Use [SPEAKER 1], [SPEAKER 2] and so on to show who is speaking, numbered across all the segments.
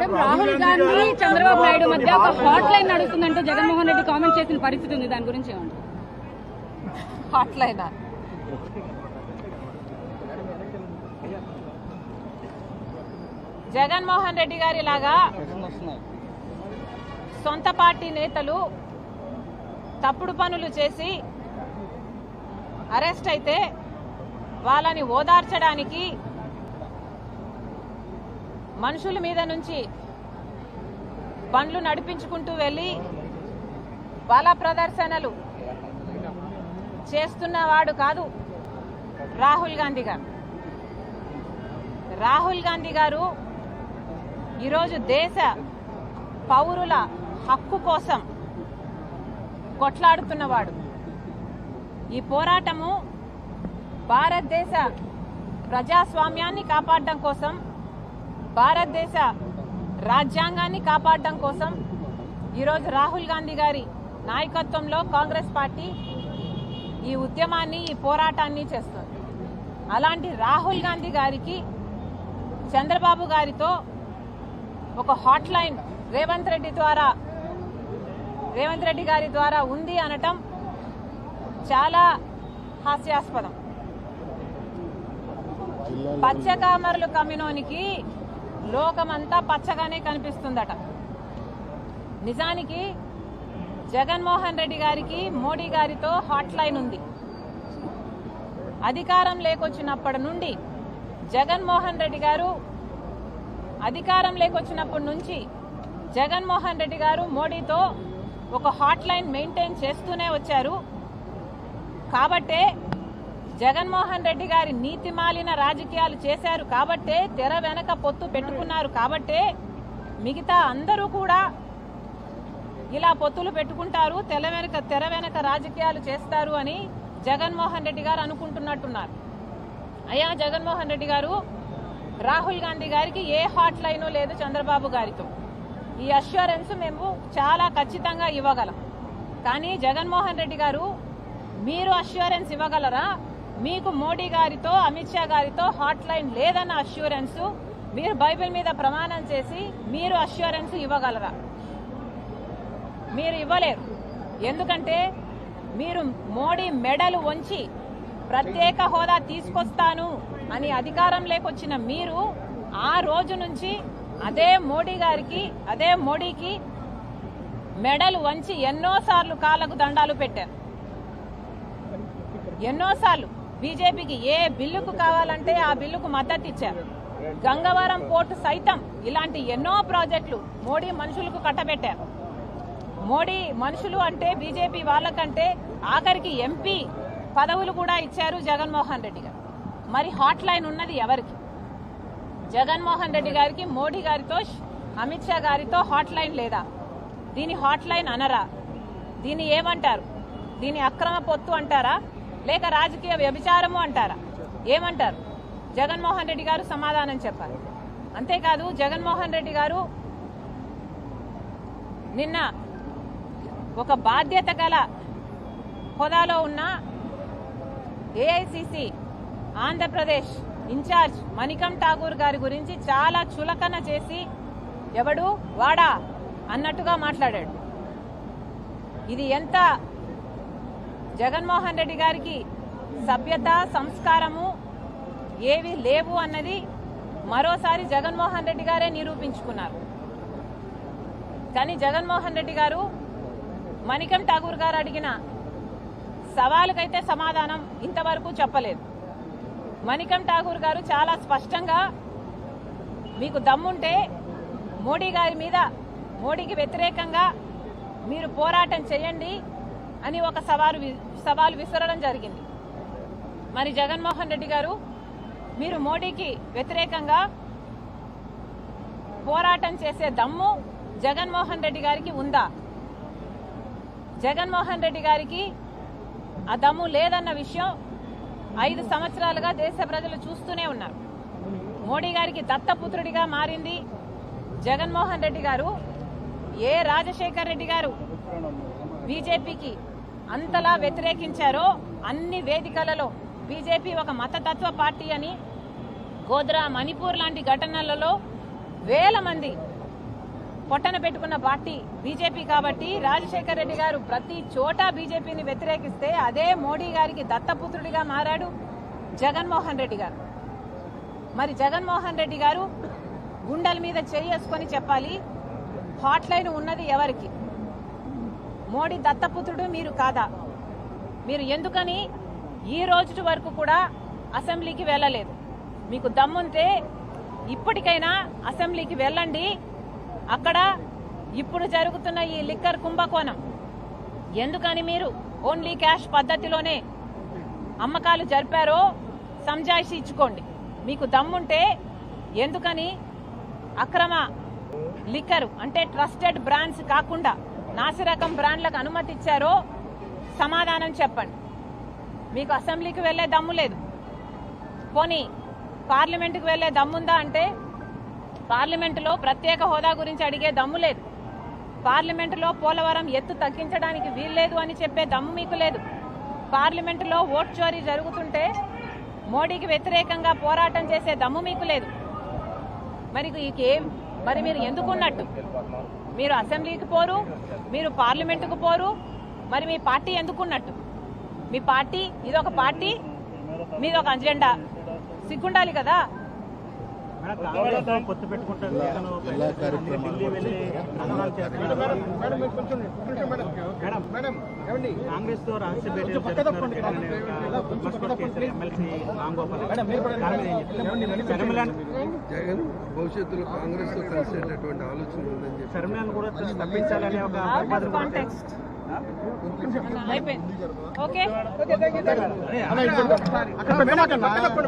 [SPEAKER 1] Madam Rahul Gandhi Chandrababu Naidu మధ్య ఒక hot line నడుస్తుందంటే జగన్మోహన్ రెడ్డి కామెంట్ చేసిన పరిస్థితి ఉంది. దాని గురించి ఏమంటారు?
[SPEAKER 2] అట్లయినా జగన్మోహన్ రెడ్డి గారి లాగా సొంత పార్టీ నేతలు తప్పుడు పనులు చేసి అరెస్ట్ అయితే వాళ్ళని ఓదార్చడానికి మనుషుల మీద నుంచి బండ్లు నడిపించుకుంటూ వెళ్ళి బల ప్రదర్శనలు చేస్తున్నవాడు కాదు రాహుల్ గాంధీ గారు. రాహుల్ గాంధీ గారు ఈరోజు దేశ పౌరుల హక్కు కోసం కొట్లాడుతున్నవాడు. ఈ పోరాటము భారతదేశ ప్రజాస్వామ్యాన్ని కాపాడడం కోసం భారతదేశ రాజ్యాంగాన్ని కాపాడడం కోసం ఈరోజు రాహుల్ గాంధీ గారి నాయకత్వంలో కాంగ్రెస్ పార్టీ ఈ ఉద్యమాన్ని ఈ పోరాటాన్ని చేస్తుంది. అలాంటి రాహుల్ గాంధీ గారికి చంద్రబాబు గారితో ఒక హాట్ లైన్ రేవంత్ రెడ్డి ద్వారా రేవంత్ రెడ్డి గారి ద్వారా ఉంది అనటం చాలా హాస్యాస్పదం. పచ్చకామరులు కమినోనికి లోకమంతా పచ్చగానే కనిపిస్తుందట. నిజానికి జగన్మోహన్ రెడ్డి గారికి మోడీ గారితో హాట్ లైన్ ఉంది. అధికారం లేకొచ్చినప్పటి నుండి జగన్మోహన్ రెడ్డి గారు అధికారం లేకొచ్చినప్పటి నుంచి జగన్మోహన్ రెడ్డి గారు మోడీతో ఒక హాట్ లైన్ మెయింటైన్ చేస్తూనే వచ్చారు. కాబట్టే జగన్మోహన్ రెడ్డి గారి నీతి మాలిన రాజకీయాలు చేశారు కాబట్టే తెర వెనక పొత్తు పెట్టుకున్నారు కాబట్టే మిగతా అందరూ కూడా ఇలా పొత్తులు పెట్టుకుంటారు తెర వెనక తెర వెనక రాజకీయాలు చేస్తారు అని జగన్మోహన్ రెడ్డి గారు అనుకుంటున్నట్టున్నారు. అయ్యా జగన్మోహన్ రెడ్డి గారు రాహుల్ గాంధీ గారికి ఏ హాట్ లైను లేదు చంద్రబాబు గారితో. ఈ అష్యూరెన్స్ మేము చాలా ఖచ్చితంగా ఇవ్వగలం. కానీ జగన్మోహన్ రెడ్డి గారు మీరు అష్యూరెన్స్ ఇవ్వగలరా? మీకు మోడీ గారితో అమిత్ షా గారితో హాట్ లైన్ లేదన్న అష్యూరెన్స్ మీరు బైబిల్ మీద ప్రమాణం చేసి మీరు అష్యూరెన్స్ ఇవ్వగలరా? మీరు ఇవ్వలేరు. ఎందుకంటే మీరు మోడీ మెడలు వంచి ప్రత్యేక హోదా తీసుకొస్తాను అని అధికారం లేకొచ్చిన మీరు ఆ రోజు నుంచి అదే మోడీ గారికి అదే మోడీకి మెడలు వంచి ఎన్నోసార్లు కాళ్ళకు దండాలు పెట్టారు. ఎన్నోసార్లు బీజేపీకి ఏ బిల్లుకు కావాలంటే ఆ బిల్లుకు మద్దతు ఇచ్చారు. గంగవరం పోర్టు సైతం ఇలాంటి ఎన్నో ప్రాజెక్టులు మోడీ మనుషులకు కట్టబెట్టారు. మోడీ మనుషులు అంటే బీజేపీ వాళ్ళకంటే ఆఖరికి ఎంపీ పదవులు కూడా ఇచ్చారు జగన్మోహన్ రెడ్డి గారు. మరి హాట్ లైన్ ఉన్నది ఎవరికి? జగన్మోహన్ రెడ్డి గారికి మోడీ గారితో అమిత్ షా గారితో హాట్ లైన్ లేదా? దీని హాట్ లైన్ అనరా? దీన్ని ఏమంటారు? దీని అక్రమ పొత్తు అంటారా? లేక రాజకీయ వ్యభిచారము అంటారా? ఏమంటారు? జగన్మోహన్ రెడ్డి గారు సమాధానం చెప్పాలి. అంతేకాదు జగన్మోహన్ రెడ్డి గారు నిన్న ఒక బాధ్యత గల హోదాలో ఉన్న AICC Andhra Pradesh in charge Manickam Tagore గారి గురించి చాలా చులకన చేసి ఎవడు? వాడా? అన్నట్టుగా మాట్లాడాడు. ఇది ఎంత జగన్మోహన్ రెడ్డి గారికి సభ్యత సంస్కారము ఏవి లేవు అన్నది మరోసారి జగన్మోహన్ రెడ్డి గారే నిరూపించుకున్నారు. కానీ జగన్మోహన్ రెడ్డి గారు మణికం ఠాగూర్ గారు అడిగిన సవాలుకైతే సమాధానం ఇంతవరకు చెప్పలేదు. మణికం ఠాగూర్ గారు చాలా స్పష్టంగా మీకు దమ్ముంటే మోడీ గారి మీద మోడీకి వ్యతిరేకంగా మీరు పోరాటం చేయండి అని ఒక సవాలు వి- సవాలు విసరడం జరిగింది. మరి జగన్మోహన్ రెడ్డి గారు మీరు మోడీకి వ్యతిరేకంగా పోరాటం చేసే దమ్ము జగన్మోహన్ రెడ్డి గారికి ఉందా? జగన్మోహన్ రెడ్డి గారికి ఆ దమ్ము లేదన్న విషయం ఐదు సంవత్సరాలుగా దేశ ప్రజలు చూస్తూనే ఉన్నారు. మోడీ గారికి దత్తపుత్రుడిగా మారింది జగన్మోహన్ రెడ్డి గారు. ఏ రాజశేఖర్ రెడ్డి గారు? బీజేపీకి అంతలా వ్యతిరేకించారో అన్ని వేదికలలో బీజేపీ ఒక మతతత్వ పార్టీ అని గోద్రా మణిపూర్ లాంటి ఘటనలలో వేల మంది పొట్టన పెట్టుకున్న పార్టీ బీజేపీ కాబట్టి రాజశేఖర రెడ్డి గారు ప్రతి చోట బీజేపీని వ్యతిరేకిస్తే అదే మోడీ గారికి దత్తపుత్రుడిగా మారాడు జగన్మోహన్ రెడ్డి గారు. మరి జగన్మోహన్ రెడ్డి గారు గుండెల మీద చేసుకొని చెప్పాలి హాట్ లైన్ ఉన్నది ఎవరికి? మోడీ దత్తపుత్రుడు మీరు కాదా? మీరు ఎందుకని ఈ రోజు వరకు కూడా అసెంబ్లీకి వెళ్ళలేదు? మీకు దమ్ముంటే ఇప్పటికైనా అసెంబ్లీకి వెళ్ళండి. అక్కడ ఇప్పుడు జరుగుతున్న ఈ లిక్కర్ కుంభకోణం. ఎందుకని మీరు ఓన్లీ క్యాష్ పద్ధతిలోనే అమ్మకాలు జరిపారో సంజాయిషి ఇచ్చుకోండి. మీకు దమ్ముంటే ఎందుకని అక్రమ లిక్కర్ అంటే ట్రస్టెడ్ బ్రాండ్స్ కాకుండా నాసిరకం బ్రాండ్లకు అనుమతి ఇచ్చారో సమాధానం చెప్పండి. మీకు అసెంబ్లీకి వెళ్ళే దమ్ము లేదు. పోనీ పార్లమెంటుకు వెళ్ళే దమ్ముందా అంటే పార్లమెంటులో ప్రత్యేక హోదా గురించి అడిగే దమ్ము లేదు. పార్లమెంటులో పోలవరం ఎత్తు తగ్గించడానికి వీల్లేదు అని చెప్పే దమ్ము మీకు లేదు. పార్లమెంటులో ఓట్ చోరీ జరుగుతుంటే మోడీకి వ్యతిరేకంగా పోరాటం చేసే దమ్ము మీకు లేదు. మరి ఏం మరి మీరు ఎందుకున్నట్టు? మీరు అసెంబ్లీకి పోరు మీరు పార్లమెంటుకు పోరు మరి మీ పార్టీ ఎందుకున్నట్టు? మీ పార్టీ ఇదొక పార్టీ మీదొక అజెండా. సిగ్గుండాలి కదా?
[SPEAKER 3] కాంగ్రెస్తో రహస్య భేటీ జగన్ ఎమ్మెల్సీ రామ్ గోపాల్
[SPEAKER 4] భవిష్యత్తులో కాంగ్రెస్తో కలిసేటటువంటి ఆలోచన ఉందని చెప్పి
[SPEAKER 3] కూడా తప్పించాలనే ఒక
[SPEAKER 2] ఓకే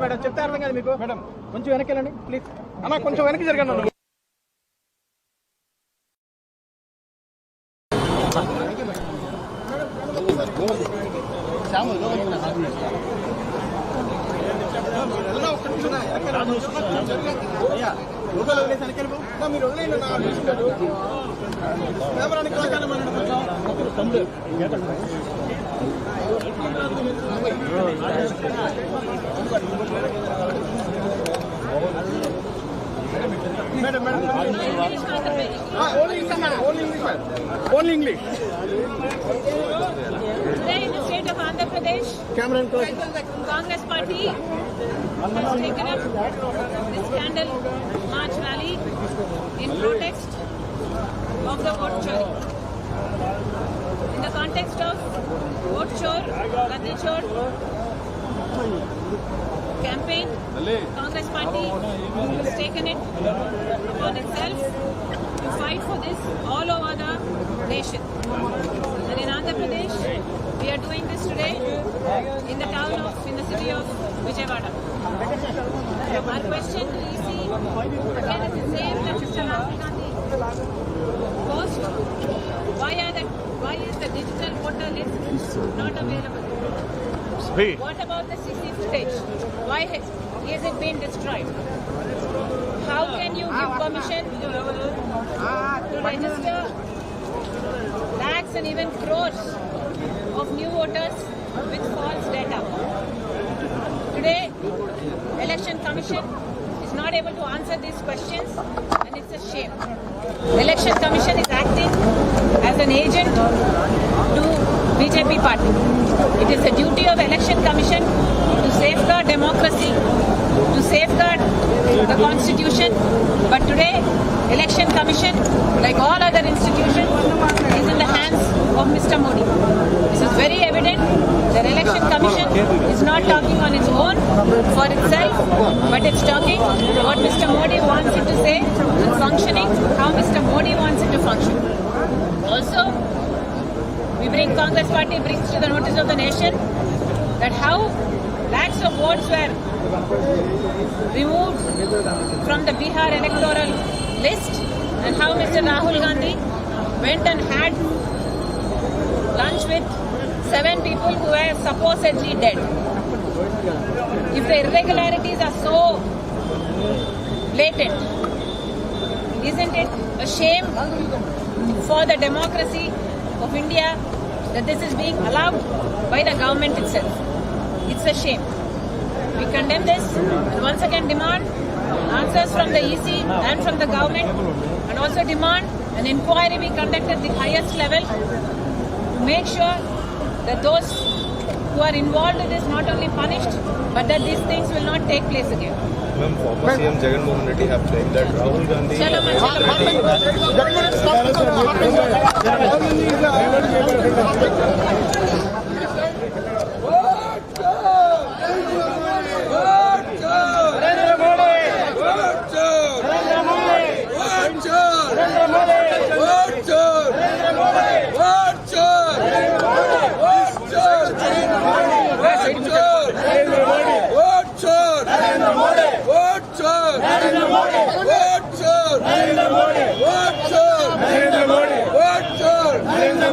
[SPEAKER 5] మేడం చెప్తే అర్థం కాదు మీకు మేడం కొంచెం వెనక్కి వెళ్ళండి ప్లీజ్ అన్న కొంచెం వెనక్కి జరగండి మీరు వదిలేయండి అన్న, చూసుకుంటారు. కెమెరాని క్లాక్ అవ్వమనండి కొంచెం. Madam madam only English madam only English madam only English
[SPEAKER 2] Today in the state of Andhra Pradesh,
[SPEAKER 5] కెమెరాని clock
[SPEAKER 2] Congress party has taken up this scandal march rally in context of the vote. In the context of vote chore campaign, Congress party has taken it upon itself to fight for this all over the nation. And in Andhra Pradesh, we are doing this today in the town of, in the city of Vijayawada. Our question to EC again is the same that Mr. Rahul Gandhi posed. Why are the why is the digital voter list not available? What about the CC footage? Why has, has it been destroyed? How can you give permission to register lakhs and even crores of new voters with false data? Today, Election Commission is not able to answer these questions and it's a shame. Election Commission is acting as an agent to BJP party. It is the duty of Election Commission to safeguard democracy, to safeguard the constitution. But today, Election Commission, like all other institutions, is in the hands of Mr. Modi. This is very evident that Election Commission is not talking on its own for itself, but it's talking what Mr. Modi wants it to say and functioning how Mr. Modi wants it to function. Also, we bring Congress party brings to the notice of the nation that how lakhs of votes were removed from the Bihar electoral list and how Mr. Rahul Gandhi went and had lunch with seven people who were supposedly dead. If the irregularities are so blatant, isn't it a shame for the democracy of India that this is being allowed by the government itself? It's a shame. We condemn this and once again demand answers from the EC and from the government and also demand
[SPEAKER 6] an inquiry be conducted at the highest level to make sure that those who are involved in this not only punished, but that these things will not take place again.
[SPEAKER 1] Ma'am, former CM Jagan Mohan Reddy have claimed that Rahul Gandhi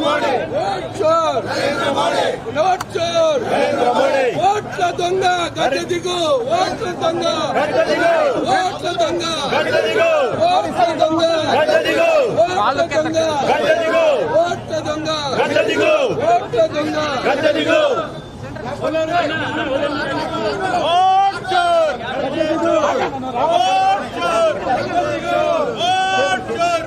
[SPEAKER 6] Modi Chor
[SPEAKER 2] Narendra Modi note ಚೋರ್ ನರೇಂದ್ರ ಮೋದಿ ಓಟ್ಲ ದೊಂಗ ಗದ್ದೆದಿಗೂ ಓಟ್ಲ ದೊಂಗ ಓಟ್ಲ ದೊಂಗ ಓಟ್ಲ ದೊಂಗ ಓಟ್ಲ ದೊಂಗ ಓಟ್ಲ ದೊಂಗ ಓಟ್ಲ ದೊಂಗ ಓಟ್ ಚೋರ್ ಓಟ್ ಚೋರ್ ಓಟ್ ಚೋರ್